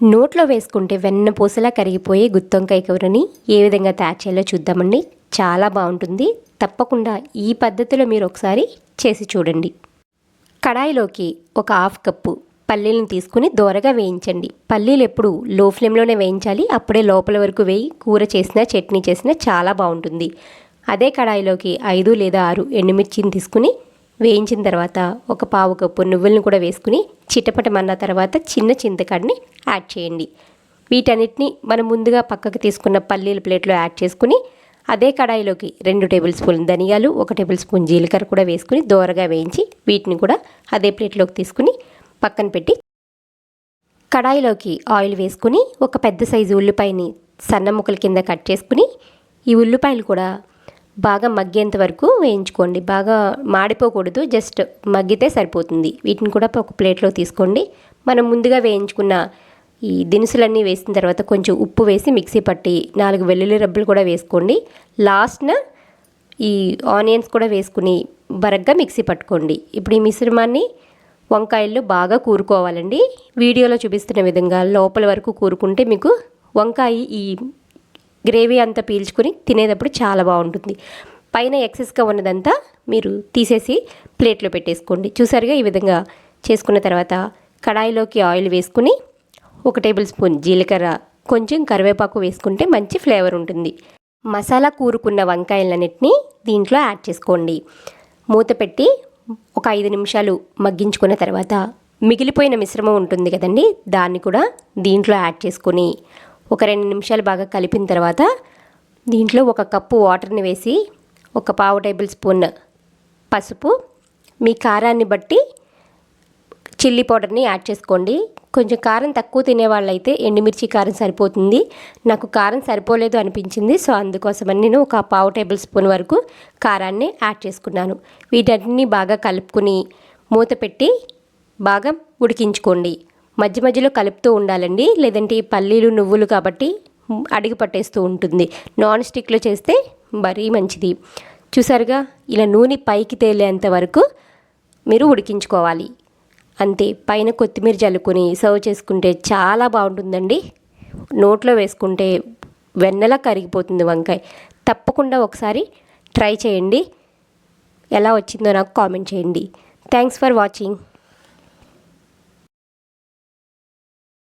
నోట్లో వేసుకుంటే వెన్న పూసలా కరిగిపోయే గుత్తొంకాయ కూరని ఏ విధంగా తయారు చేయాలో చూద్దామండి. చాలా బాగుంటుంది. తప్పకుండా ఈ పద్ధతిలో మీరు ఒకసారి చేసి చూడండి. కడాయిలోకి ఒక హాఫ్ కప్పు పల్లీలను తీసుకుని దోరగా వేయించండి. పల్లీలు ఎప్పుడు లో ఫ్లేమ్లోనే వేయించాలి. అప్పుడే లోపల వరకు వేయి కూర చేసినా చట్నీ చేసినా చాలా బాగుంటుంది. అదే కడాయిలోకి ఐదు లేదా ఆరు ఎండుమిర్చిని తీసుకుని వేయించిన తర్వాత ఒక పావు కప్పు నువ్వులను కూడా వేసుకుని చిటపటమన్న తర్వాత చిన్న చింతకాడిని యాడ్ చేయండి. వీటన్నిటిని మనం ముందుగా పక్కకు తీసుకున్న పల్లీల ప్లేట్లో యాడ్ చేసుకుని అదే కడాయిలోకి రెండు టేబుల్ స్పూన్ ధనియాలు ఒక టేబుల్ స్పూన్ జీలకర్ర కూడా వేసుకుని దోరగా వేయించి వీటిని కూడా అదే ప్లేట్లోకి తీసుకుని పక్కన పెట్టి కడాయిలోకి ఆయిల్ వేసుకుని ఒక పెద్ద సైజు ఉల్లిపాయని సన్న ముక్కల కింద కట్ చేసుకుని ఈ ఉల్లిపాయలు కూడా బాగా మగ్గేంత వరకు వేయించుకోండి. బాగా మాడిపోకూడదు. జస్ట్ మగ్గితే సరిపోతుంది. వీటిని కూడా ఒక ప్లేట్లో తీసుకోండి. మనం ముందుగా వేయించుకున్న ఈ దినుసులన్నీ వేసిన తర్వాత కొంచెం ఉప్పు వేసి మిక్సీ పట్టి నాలుగు వెల్లుల్లి రబ్బలు కూడా వేసుకోండి. లాస్ట్న ఈ ఆనియన్స్ కూడా వేసుకుని బరగ్గా మిక్సీ పట్టుకోండి. ఇప్పుడు ఈ మిశ్రమాన్ని వంకాయల్లో బాగా కూరుకోవాలండి. వీడియోలో చూపిస్తున్న విధంగా లోపల వరకు కూరుకుంటే మీకు వంకాయ ఈ గ్రేవీ అంతా పీల్చుకుని తినేటప్పుడు చాలా బాగుంటుంది. పైన ఎక్సెస్గా ఉన్నదంతా మీరు తీసేసి ప్లేట్లో పెట్టేసుకోండి. చూసారుగా ఈ విధంగా చేసుకున్న తర్వాత కడాయిలోకి ఆయిల్ వేసుకుని ఒక టేబుల్ స్పూన్ జీలకర్ర కొంచెం కరివేపాకు వేసుకుంటే మంచి ఫ్లేవర్ ఉంటుంది. మసాలా కూరుకున్న వంకాయలన్నిటినీ దీంట్లో యాడ్ చేసుకోండి. మూత పెట్టి ఒక ఐదు నిమిషాలు మగ్గించుకున్న తర్వాత మిగిలిపోయిన మిశ్రమం ఉంటుంది కదండి దాన్ని కూడా దీంట్లో యాడ్ చేసుకొని ఒక రెండు నిమిషాలు బాగా కలిపిన తర్వాత దీంట్లో ఒక కప్పు వాటర్ని వేసి ఒక పావు టేబుల్ స్పూన్ పసుపు మీ కారాన్ని బట్టి చిల్లీ పౌడర్ని యాడ్ చేసుకోండి. కొంచెం కారం తక్కువ తినేవాళ్ళైతే ఎండుమిర్చి కారం సరిపోతుంది. నాకు కారం సరిపోలేదు అనిపించింది సో అందుకోసమని నేను ఒక పావు టేబుల్ స్పూన్ వరకు కారాన్ని యాడ్ చేసుకున్నాను. వీటన్నిటిని బాగా కలుపుకుని మూత పెట్టి బాగా ఉడికించుకోండి. మధ్య మధ్యలో కలుపుతూ ఉండాలండి. లేదంటే ఈ పల్లీలు నువ్వులు కాబట్టి అడిగి పట్టేస్తూ ఉంటుంది. నాన్ స్టిక్లో చేస్తే మరీ మంచిది. చూసారుగా? ఇలా నూనె పైకి తేలేంత వరకు మీరు ఉడికించుకోవాలి. అంతే. పైన కొత్తిమీర చల్లుకొని సర్వ్ చేసుకుంటే చాలా బాగుంటుందండి. నోట్లో వేసుకుంటే వెన్నెలా కరిగిపోతుంది వంకాయ. తప్పకుండా ఒకసారి ట్రై చేయండి. ఎలా వచ్చిందో నాకు కామెంట్ చేయండి. Thanks for watching.